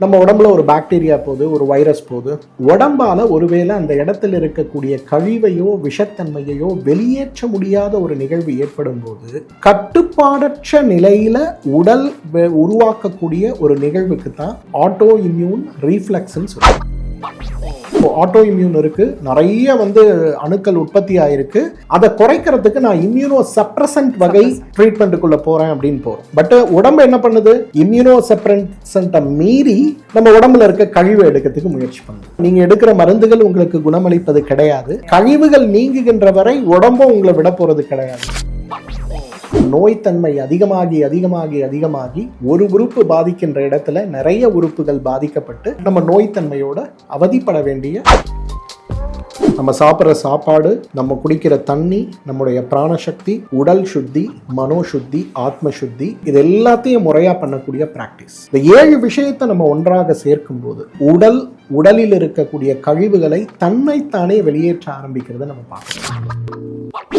நம்ம உடம்புல ஒரு பாக்டீரியா போகுது ஒரு வைரஸ் போகுது உடம்பால் ஒருவேளை அந்த இடத்துல இருக்கக்கூடிய கழிவையோ விஷத்தன்மையையோ வெளியேற்ற முடியாத ஒரு நிகழ்வு ஏற்படும் போது கட்டுப்பாடற்ற நிலையில் உடல் வெ- உருவாக்கக்கூடிய ஒரு நிகழ்வுக்கு தான் ஆட்டோ இம்யூன் ரீஃப்ளக்ஸ்ன்னு சொல்லுவாங்க ஆட்டோ இம்யூன் இருக்கு. நிறைய வந்து அணுக்கள் உற்பத்தி ஆயிருக்கு அதை குறைக்கிறதுக்கு நான் இம்யூனோ சப்ரசன்ட் வகை ட்ரீட்மெண்ட்டுக்குள்ள போறேன் அப்படின்னு போறோம். பட் உடம்பு என்ன பண்ணுது? இம்யூனோ சப்ரசன்ட்டை மீறி நம்ம உடம்புல இருக்க கழிவு எடுக்கிறதுக்கு முயற்சி பண்ணுது. நீங்க எடுக்கிற மருந்துகள் உங்களுக்கு குணமளிப்பது கிடையாது. கழிவுகள் நீங்குகின்ற வரை உடம்பும் உங்களை விட போறது கிடையாது. நோய்த்தன்மை அதிகமாகி அதிகமாகி அதிகமாகி ஒரு உறுப்பு பாதிக்கின்ற இடத்துல நிறைய உறுப்புகள் பாதிக்கப்பட்டு நம்ம நோய்த்தன்மையோட அவதிப்பட வேண்டிய நம்ம சாப்பிட்ற சாப்பாடு நம்ம குடிக்கிற தண்ணி நம்முடைய பிராணசக்தி உடல் சுத்தி மனோ சுத்தி ஆத்ம சுத்தி இது எல்லாத்தையும் முறையா பண்ணக்கூடிய பிராக்டிஸ் இந்த ஏழு விஷயத்தை நம்ம ஒன்றாக சேர்க்கும் போது உடல் உடலில் இருக்கக்கூடிய கழிவுகளை தன்னைத்தானே வெளியேற்ற ஆரம்பிக்கிறத நம்ம பார்க்கலாம்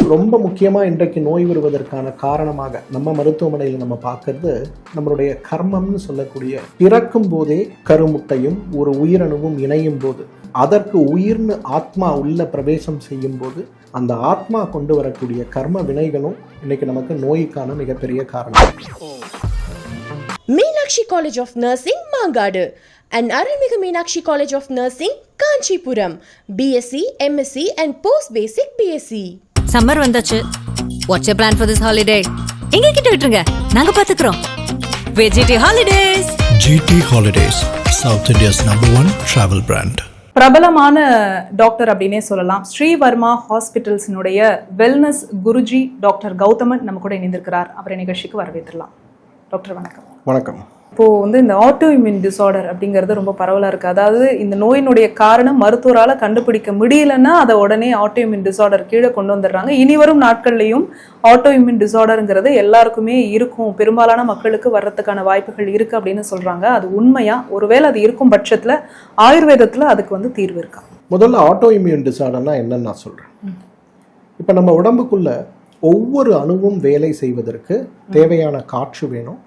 ரொம்ப முக்கியமாக இன்றைக்கு நோய் வருவதற்கான காரணமாக நம்ம மருத்துவமனையில் நம்ம பார்க்கறது நம்மளுடைய கர்மம்னு சொல்லக்கூடிய பிறக்கும் போதே கருமுட்டையும் ஒரு உயிரணுவும் இணையும் போது அதற்கு உயிர்னு ஆத்மா உள்ள பிரவேசம் செய்யும் போது அந்த ஆத்மா கொண்டு வரக்கூடிய கர்ம வினைகளும் இன்னைக்கு நமக்கு நோய்க்கான மிகப்பெரிய காரணம். Meenakshi college of nursing Mangadu. And Arulmigu Meenakshi college of nursing Kanchipuram BSc MSc and post basic BSc summer வந்தாச்சு. What's plan for this holiday எங்க கிட்ட விட்டுருங்க. நாங்க பாத்துக்கிறோம். வெஜிடி holidays GT Holidays, South India's number one travel brand. பிரபலமான doctor அப்படின்னே சொல்லலாம். ஸ்ரீவர்மா ஹாஸ்பிட்டல்ஸினுடைய வெல்னஸ் குருஜி டாக்டர் கௌதமன் நம்ம கூட இணைந்திருக்கிறார். அவரை நிகழ்ச்சிக்கு வரவேற்றலாம். டாக்டர் வணக்கம். வணக்கம். இப்போ வந்து இந்த ஆட்டோ இம்யூன் டிசார்டர் அப்படிங்கிறது ரொம்ப பரவலா இருக்கு. அதாவது இந்த நோயினுடைய காரணம் மருத்துவரால கண்டுபிடிக்க முடியலன்னா அதை உடனே ஆட்டோ இம்யூன் டிசார்டர் கீழே கொண்டு வந்துடுறாங்க. இனி வரும் நாட்கள்லையும் ஆட்டோ இம்யூன் டிசார்டருங்கிறது எல்லாருக்குமே இருக்கும். பெரும்பாலான மக்களுக்கு வர்றதுக்கான வாய்ப்புகள் இருக்கு அப்படின்னு சொல்றாங்க. அது உண்மையா? ஒருவேளை அது இருக்கும் பட்சத்துல ஆயுர்வேதத்துல அதுக்கு வந்து தீர்வு இருக்கா? முதல்ல ஆட்டோ இம்யூன் டிசார்டர்னா என்னன்னு நான் சொல்றேன். இப்போ நம்ம உடம்புக்குள்ள ஒவ்வொரு அணுவும் வேலை செய்வதற்கு தேவையான காற்று வேணும்.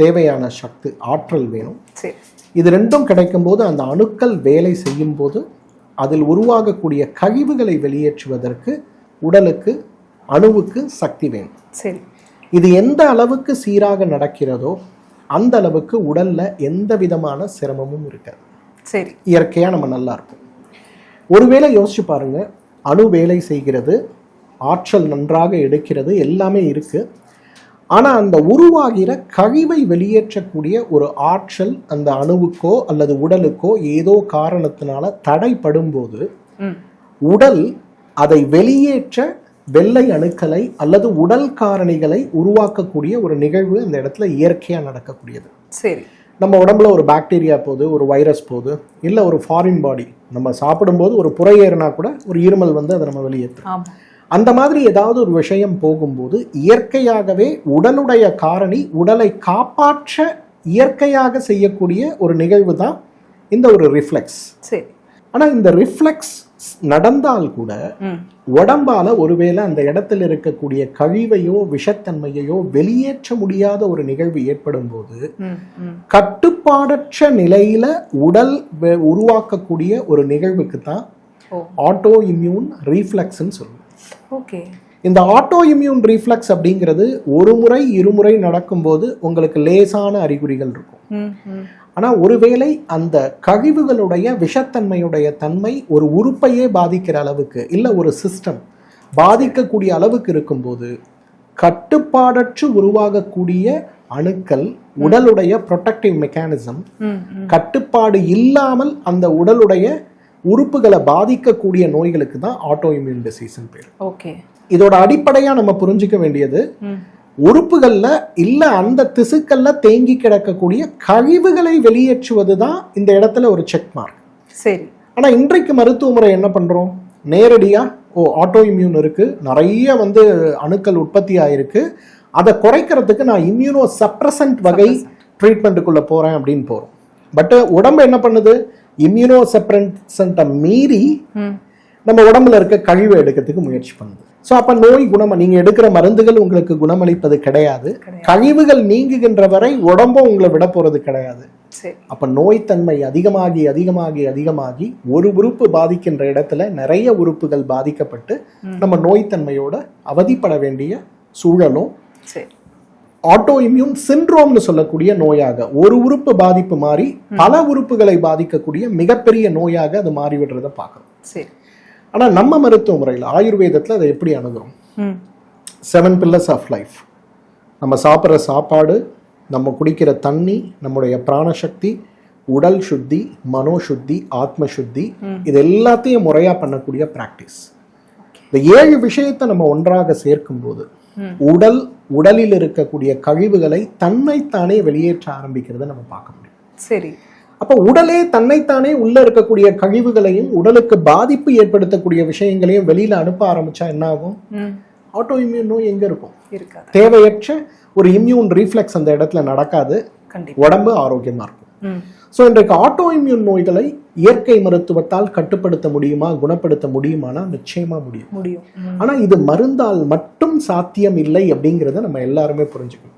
தேவையான சக்தி ஆற்றல் வேணும். இது ரெண்டும் கிடைக்கும்போது அந்த அணுக்கள் வேலை செய்யும் போது அதில் உருவாகக்கூடிய கழிவுகளை வெளியேற்றுவதற்கு உடலுக்கு அணுவுக்கு சக்தி வேணும். சரி. இது எந்த அளவுக்கு சீராக நடக்கிறதோ அந்த அளவுக்கு உடல்ல எந்த விதமான சிரமமும் இருக்காது. சரி. இயற்கையா நம்ம நல்லா இருக்கும் ஒருவேளை யோசிச்சு பாருங்க அணு வேலை செய்கிறது ஆற்றல் நன்றாக எடுக்கிறது எல்லாமே இருக்கு. ஆனா அந்த உருவாகிற கழிவை வெளியேற்றக்கூடிய ஒரு ஆற்றல் அந்த அணுவுக்கோ அல்லது உடலுக்கோ ஏதோ காரணத்தினால தடைப்படும் போது ம். உடல் அதை வெளியேற்ற வெள்ளை அணுக்களை அல்லது உடல் காரணிகளை உருவாக்கக்கூடிய ஒரு நிகழ்வு அந்த இடத்துல இயற்கையா நடக்கக்கூடியது. சரி. நம்ம உடம்புல ஒரு பாக்டீரியா போகுது ஒரு வைரஸ் போகுது இல்லை ஒரு ஃபாரின் பாடி நம்ம சாப்பிடும்போது ஒரு புறை ஏறினா கூட ஒரு இருமல் வந்து அதை நம்ம வெளியேற்றுறோம் ஆமா. அந்த மாதிரி ஏதாவது ஒரு விஷயம் போகும்போது இயற்கையாகவே உடலுடைய காரணி உடலை காப்பாற்ற இயற்கையாக செய்யக்கூடிய ஒரு நிகழ்வு தான் இந்த ஒரு ரிஃப்ளெக்ஸ் சரி. ஆனால் இந்த ரிஃப்ளெக்ஸ் நடந்தால் கூட உடம்பால ஒருவேளை அந்த இடத்துல இருக்கக்கூடிய கழிவையோ விஷத்தன்மையையோ வெளியேற்ற முடியாத ஒரு நிகழ்வு ஏற்படும் போது கட்டுப்பாடற்ற நிலையில உடல் உருவாக்கக்கூடிய ஒரு நிகழ்வுக்கு தான் ஆட்டோ இம்யூன் ரீஃப்ளெக்ஸ்ன்னு சொல்லுவோம். ஓகே. இந்த ஆட்டோ இம்யூன் ரீஃப்ளெக்ஸ் அப்படிங்கிறது ஒரு முறை இருமுறை நடக்கும்போது உங்களுக்கு லேசான அறிகுறிகள் இருக்கும். ஆனால் ஒருவேளை அந்த கழிவுகளுடைய விஷத்தன்மையுடைய தன்மை ஒரு உறுப்பையே பாதிக்கிற அளவுக்கு இல்லை ஒரு சிஸ்டம் பாதிக்கக்கூடிய அளவுக்கு இருக்கும்போது கட்டுப்பாடற்று உருவாகக்கூடிய அணுக்கள் உடலுடைய ப்ரொடெக்டிவ் மெக்கானிசம் கட்டுப்பாடு இல்லாமல் அந்த உடலுடைய உறுப்புகளை பாதிக்கக்கூடிய நோய்களுக்கு தான் ஆட்டோ இம்யூன் டிசீஸ்னு பேர். ஓகே. இதோட அடிப்படையா நம்ம புரிஞ்சுக்க வேண்டியது உறுப்புகள்ல இல்ல அந்த திசுக்கள்ல தேங்கி கிடக்கக்கூடிய கழிவுகளை வெளியேற்றுவது தான் இந்த இடத்துல ஒரு செக் மார்க் சரி. ஆனா இன்றைக்கு மருத்துவ முறை என்ன பண்றோம்? நேரடியா ஓ ஆட்டோ இம்யூன் இருக்கு. நிறைய வந்து அணுக்கள் உற்பத்தி ஆயிருக்கு. அதை குறைக்கிறதுக்கு நான் இம்யூனோ சப்ரசன்ட் வகை ட்ரீட்மெண்ட்டுக்குள்ள போறேன் அப்படின்னு போறோம். பட் உடம்பு என்ன பண்ணுது? இம்யூனோ சப்ரசன்ட்டை மீறி நம்ம உடம்புல இருக்க கழிவை எடுக்கிறதுக்கு முயற்சி பண்ணுது. ஸோ அப்ப நோய் குணம் நீங்க எடுக்கிற மருந்துகள் உங்களுக்கு குணமளிப்பது கிடையாது. கழிவுகள் நீங்குகின்ற வரை உடம்பும் உங்களை விட போறது கிடையாது. அப்ப நோய்த்தன்மை அதிகமாகி அதிகமாகி அதிகமாகி ஒரு உறுப்பு பாதிக்கின்ற இடத்துல நிறைய உறுப்புகள் பாதிக்கப்பட்டு நம்ம நோய்த்தன்மையோட அவதிப்பட வேண்டிய சூழலும் ஆட்டோ இம்யூன் சிண்ட்ரோம்னு சொல்லக்கூடிய நோயாக ஒரு உறுப்பு பாதிப்பு மாறி பல உறுப்புகளை பாதிக்கக்கூடிய மிகப்பெரிய நோயாக அது மாறிவிடுறத பார்க்கணும். சரி. ஆனா நம்ம மருத்துவ முறையில் ஆயுர்வேதத்துல அதை எப்படி அணுகிறோம்? செவன் பில்லர்ஸ் ஆஃப் லைஃப் நம்ம சாப்பிட்ற சாப்பாடு நம்ம குடிக்கிற தண்ணி நம்முடைய பிராணசக்தி உடல் சுத்தி மனோ சுத்தி ஆத்ம சுத்தி இது எல்லாத்தையும் முறையா பண்ணக்கூடிய பிராக்டிஸ் இந்த ஏழு விஷயத்தை நம்ம ஒன்றாக சேர்க்கும் போது உடல் உடலில் இருக்கக்கூடிய கழிவுகளை தன்னைத்தானே வெளியேற்ற ஆரம்பிக்கிறத நம்ம பார்க்க முடியும். சரி. அப்போ உடலே தன்னைத்தானே உள்ள இருக்கக்கூடிய கழிவுகளையும் உடலுக்கு பாதிப்பு ஏற்படுத்தக்கூடிய விஷயங்களையும் வெளியில அனுப்ப ஆரம்பிச்சா என்ன ஆகும் ஆட்டோ இம்யூன் நோய் எங்க இருக்கும்? இருக்காது. தேவையற்ற ஒரு இம்யூன் ரீஃப்ளெக்ஸ் அந்த இடத்துல நடக்காது. உடம்பு ஆரோக்கியமா இருக்கும். ஸோ இன்றைக்கு ஆட்டோ இம்யூன் நோய்களை இயற்கை மருத்துவத்தால் கட்டுப்படுத்த முடியுமா குணப்படுத்த முடியுமானா நிச்சயமா முடியும். முடியும். ம். ஆனா இது மருந்தால் மட்டும் சாத்தியம் இல்லை அப்படிங்கிறத நம்ம எல்லாருமே புரிஞ்சுக்கணும்.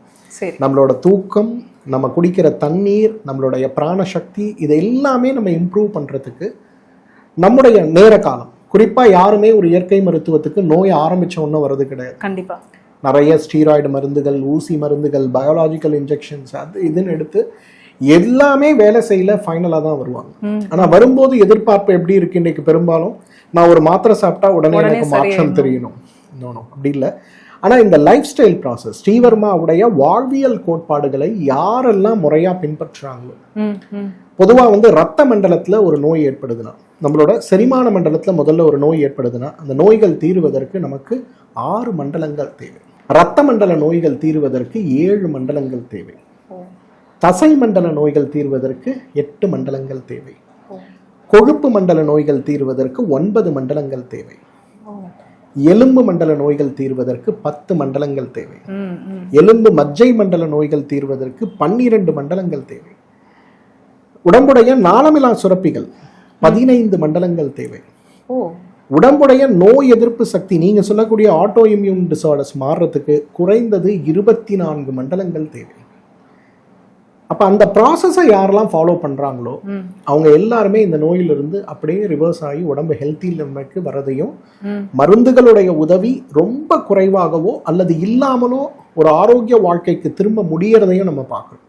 நம்மளோட தூக்கம் நம்ம குடிக்கிற தண்ணீர் நம்மளுடைய பிராணசக்தி இது எல்லாமே நம்ம இம்ப்ரூவ் பண்றதுக்கு நம்முடைய நேர காலம் குறிப்பா யாருமே ஒரு இயற்கை மருத்துவத்துக்கு நோய் ஆரம்பிச்ச ஒன்றும் வர்றது கிடையாது. கண்டிப்பா. நிறைய ஸ்டீராய்டு மருந்துகள் ஊசி மருந்துகள் பயாலாஜிக்கல் இன்ஜெக்ஷன்ஸ் அது இதுன்னு எடுத்து எல்லாமே வேலை செய்யல ஃபைனலாக தான் வருவாங்க. ம். ஆனா வரும்போது எதிர்பார்ப்பு எப்படி இருக்கு இன்னைக்கு பெரும்பாலும் நான் ஒரு மாத்திரை சாப்பிட்டா உடனே எனக்கு மாற்றம். தெரியணும். அப்படி இல்லை. ஆனா இந்த லைஃப் ஸ்டைல் ப்ராசஸ் ஸ்ரீவர்மாவுடைய வாழ்வியல் கோட்பாடுகளை யாரெல்லாம் முறையா பின்பற்றுறாங்களோ ம் ம். பொதுவா வந்து ரத்த மண்டலத்துல ஒரு நோய் ஏற்படுதுன்னா நம்மளோட செரிமான மண்டலத்துல முதல்ல ஒரு நோய் ஏற்படுதுன்னா அந்த நோய்கள் தீருவதற்கு நமக்கு ஆறு மண்டலங்கள் தேவை. ரத்த மண்டல நோய்கள் தீருவதற்கு ஏழு மண்டலங்கள் தேவை. தசை மண்டல நோய்கள் தீர்வதற்கு எட்டு மண்டலங்கள் தேவை. கொழுப்பு மண்டல நோய்கள் தீர்வதற்கு ஒன்பது மண்டலங்கள் தேவை. எலும்பு மண்டல நோய்கள் தீர்வதற்கு பத்து மண்டலங்கள் தேவை. எலும்பு மஜ்ஜை மண்டல நோய்கள் தீர்வதற்கு பன்னிரண்டு மண்டலங்கள் தேவை. உடம்புடைய நாளமிலா சுரப்பிகள் பதினைந்து மண்டலங்கள் தேவை. உடம்புடைய நோய் எதிர்ப்பு சக்தி நீங்க சொல்லக்கூடிய ஆட்டோ இம்யூன் டிசார்டர்ஸ் மாறுறதுக்கு குறைந்தது இருபத்தி நான்கு மண்டலங்கள் தேவை. அப்ப அந்த ப்ராசஸை யாரெல்லாம் ஃபாலோ பண்றாங்களோ ம். அவங்க எல்லாருமே இந்த நோயிலிருந்து அப்படியே ரிவர்ஸ் ஆகி உடம்பு ஹெல்த்தி நிலைமைக்கு வரதையும் மருந்துகளுடைய உதவி ரொம்ப குறைவாகவோ அல்லது இல்லாமலோ ஒரு ஆரோக்கிய வாழ்க்கைக்கு திரும்ப முடியறதையும் நம்ம பார்க்கறோம்.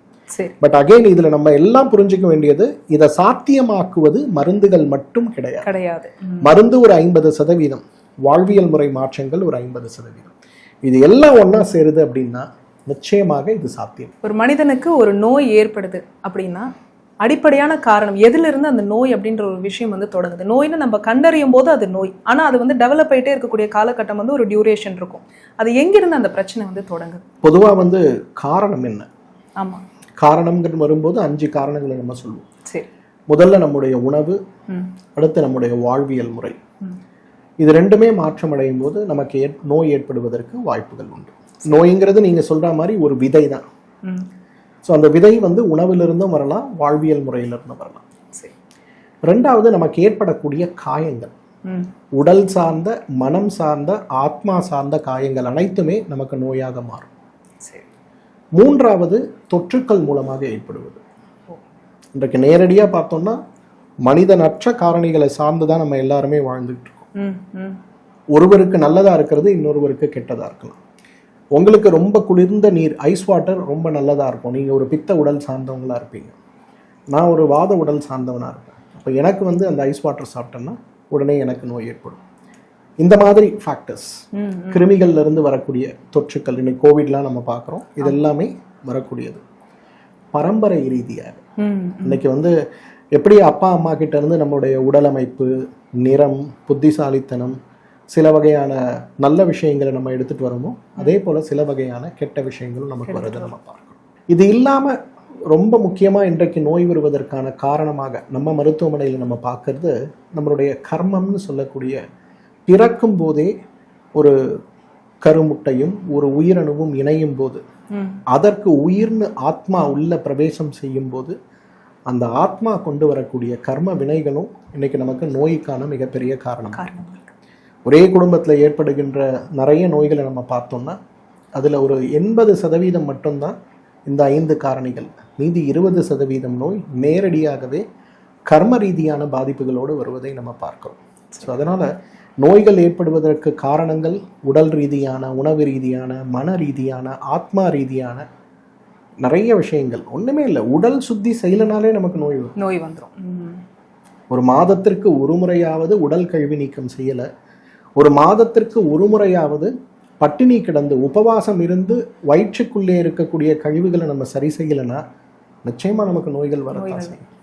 பட் அகைன் இதுல நம்ம எல்லாம் புரிஞ்சுக்க வேண்டியது இதை சாத்தியமாக்குவது மருந்துகள் மட்டும் கிடையாது. கிடையாது. மருந்து ஒரு ஐம்பது சதவீதம் வாழ்வியல் முறை மாற்றங்கள் ஒரு ஐம்பது சதவீதம். இது எல்லாம் ஒண்ணா சேருது அப்படின்னா நிச்சயமாக இது சாத்தியம். ஒரு மனிதனுக்கு ஒரு நோய் ஏற்படுது அப்படின்னா அடிப்படையான காரணம் எதிலிருந்து அந்த நோய் அப்படின்ற ஒரு விஷயம் வந்து தொடங்குது. நோய்னு நம்ம கண்டறியும் போது அது நோய். ஆனா அது வந்து டெவலப் ஆயிட்டே இருக்கக்கூடிய காலகட்டம் வந்து ஒரு டியூரேஷன் இருக்கும். அது எங்கிருந்து அந்த பிரச்சனை வந்து தொடங்குது? பொதுவா வந்து காரணம் என்ன? ஆமா. காரணம்ங்கிறது வரும்போது அஞ்சு காரணங்களை நம்ம சொல்லுவோம். சரி. முதல்ல நம்முடைய உணவு அடுத்து நம்முடைய வாழ்வியல் முறை. இது ரெண்டுமே மாற்றம் அடையும் போது நமக்கு நோய் ஏற்படுவதற்கு வாய்ப்புகள் உண்டு. நோய்ங்கிறது நீங்க சொல்ற மாதிரி ஒரு விதை தான் ஸோ அந்த விதை வந்து உணவிலிருந்தும் வரலாம் வாழ்வியல் முறையிலிருந்தும் வரலாம். சரி. ரெண்டாவது நமக்கு ஏற்படக்கூடிய காயங்கள். உடல் சார்ந்த மனம் சார்ந்த ஆத்மா சார்ந்த காயங்கள் அனைத்துமே நமக்கு நோயாக மாறும். சரி. மூன்றாவது தொற்றுக்கள் மூலமாக ஏற்படுவது. இன்றைக்கு நேரடியாக பார்த்தோம்னா மனிதனற்ற காரணிகளை சார்ந்து தான் நம்ம எல்லாருமே வாழ்ந்துகிட்டு இருக்கோம். ஒருவருக்கு நல்லதா இருக்கிறது இன்னொருவருக்கு கெட்டதா இருக்கலாம். உங்களுக்கு ரொம்ப குளிர்ந்த நீர் ஐஸ் வாட்டர் ரொம்ப நல்லதா இருக்கும். நீங்க ஒரு பித்த உடல் சார்ந்தவங்களா இருப்பீங்க. நான் ஒரு வாத உடல் சார்ந்தவனா இருப்பேன். அப்போ எனக்கு வந்து அந்த ஐஸ் வாட்டர் சாப்பிட்டேன்னா உடனே எனக்கு நோய் ஏற்படும். இந்த மாதிரி ஃபேக்டர்ஸ் ம் கிருமிகள்ல இருந்து வரக்கூடிய தொற்றுக்கள் இன்னைக்கு கோவிட்லாம் நம்ம பார்க்குறோம். இது எல்லாமே வரக்கூடியது. பரம்பரை ரீதியாக. இன்னைக்கு வந்து எப்படி அப்பா அம்மா கிட்ட இருந்து நம்மளுடைய உடல் அமைப்பு நிறம் புத்திசாலித்தனம் சில வகையான நல்ல விஷயங்களை நம்ம எடுத்துட்டு வரோமோ அதே போல சில வகையான கெட்ட விஷயங்களும் நமக்கு வருது நம்ம பார்க்கிறோம் இது இல்லாம ரொம்ப முக்கியமா இன்றைக்கு நோய் வருவதற்கான காரணமாக நம்ம மருத்துவமனையில் நம்ம பார்க்கறது நம்மளுடைய கர்மம்னு சொல்லக்கூடிய பிறக்கும் போதே ஒரு கருமுட்டையும் ஒரு உயிரணுவும் இணையும் போது அதற்கு உயிர்னு ஆத்மா உள்ள பிரவேசம் செய்யும் போது அந்த ஆத்மா கொண்டு வரக்கூடிய கர்ம வினைகளும் இன்னைக்கு நமக்கு நோய்க்கான மிகப்பெரிய காரணம். காரணம். ஒரே குடும்பத்தில் ஏற்படுகின்ற நிறைய நோய்களை நம்ம பார்த்தோம்னா அதில் ஒரு எண்பது சதவீதம் மட்டும்தான் இந்த ஐந்து காரணிகள். மீதி இருபது சதவீதம் நோய் நேரடியாகவே கர்ம ரீதியான பாதிப்புகளோடு வருவதை நம்ம பார்க்கிறோம். ஸோ அதனால் நோய்கள் ஏற்படுவதற்கு காரணங்கள் உடல் ரீதியான உணவு ரீதியான மன ரீதியான ஆத்மா ரீதியான நிறைய விஷயங்கள். ஒன்றுமே இல்லை. உடல் சுத்தி செய்யலனாலே நமக்கு நோய் நோய் வந்துரும். ம். ஒரு மாதத்திற்கு ஒரு முறையாவது உடல் கழிவு நீக்கம் செய்யலை. ஒரு மாதத்திற்கு ஒரு முறையாவது பட்டினி கிடந்து உபவாசம் இருந்து வயிற்றுக்குள்ளே இருக்கக்கூடிய கழிவுகளை நம்ம சரி செய்யலைன்னா நிச்சயமா நமக்கு நோய்கள் செய்யும்